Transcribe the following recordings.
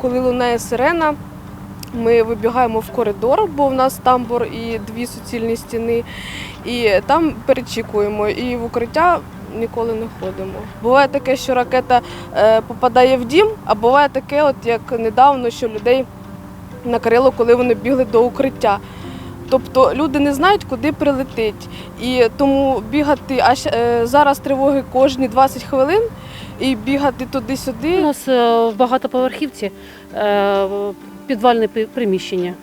коли лунає сирена, ми вибігаємо в коридор, бо в нас тамбур і дві суцільні стіни, і там перечікуємо. І в укриття ніколи не ходимо. Буває таке, що ракета е, попадає в дім, а буває таке, от як недавно, що людей накрило, коли вони бігли до укриття. Тобто люди не знають, куди прилетить. І тому бігати аж е, зараз тривоги кожні 20 хвилин і бігати туди-сюди. У нас е, в багатоповерхівці е, підвальне приміщення.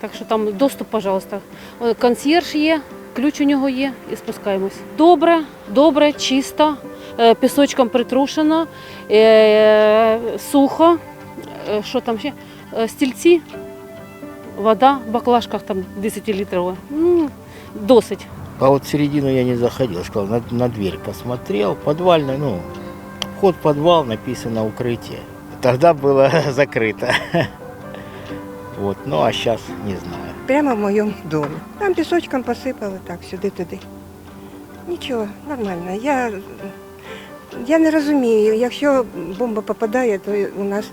Так що там доступ, пожалуйста. Е, Консьєрж є, ключ у нього є і спускаємось. Добре, добре, чисто, е, пісочком притрушено, е, сухо. Е, Що там ще? Е, Стільці, вода в баклажках там 10 літрова. Ну, досить. А вот в середину я не заходил, сказал, на, на дверь посмотрел, подвальный, ну, вход в подвал написано укрытие. Тогда было закрыто. Вот, ну а сейчас не знаю. Прямо в моєму домі. Там пісочком посипали так, сюди-туди. Нічого, нормально. Я, я не розумію, якщо бомба попадає, то у нас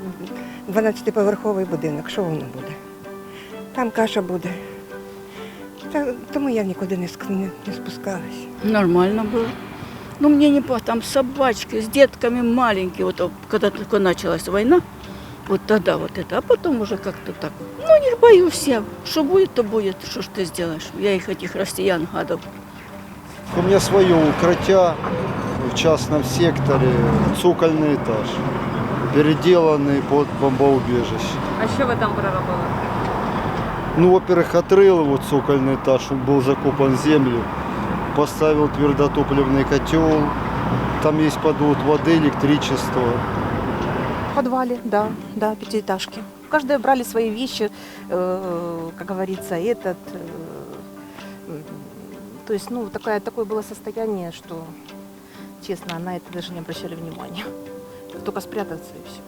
12-поверховий будинок. Що воно буде? Там каша буде. Та, тому я нікуди не, ск- не, не спускалась. Нормально было. Ну, мне не по там собачки с детками маленькие, вот а, когда только началась война, вот тогда вот это, а потом уже как-то так. Ну, не боюсь я, что будет, то будет, что ж ты сделаешь. Я их, этих россиян, гадов, У меня свое укрытие в частном секторе, цокольный этаж, переделанный под бомбоубежище. А що ви там переробили? Ну, во-первых, отрыл его цокольный этаж, он был закопан в землю, поставил твердотопливный котел, там есть подвод воды, электричество. В подвале, да, да, пятиэтажки. Каждая брали свои вещи, э, как говорится, этот. э, м, то есть, ну, такое, такое было состояние, что, честно, на это даже не обращали внимания. Только спрятаться и все.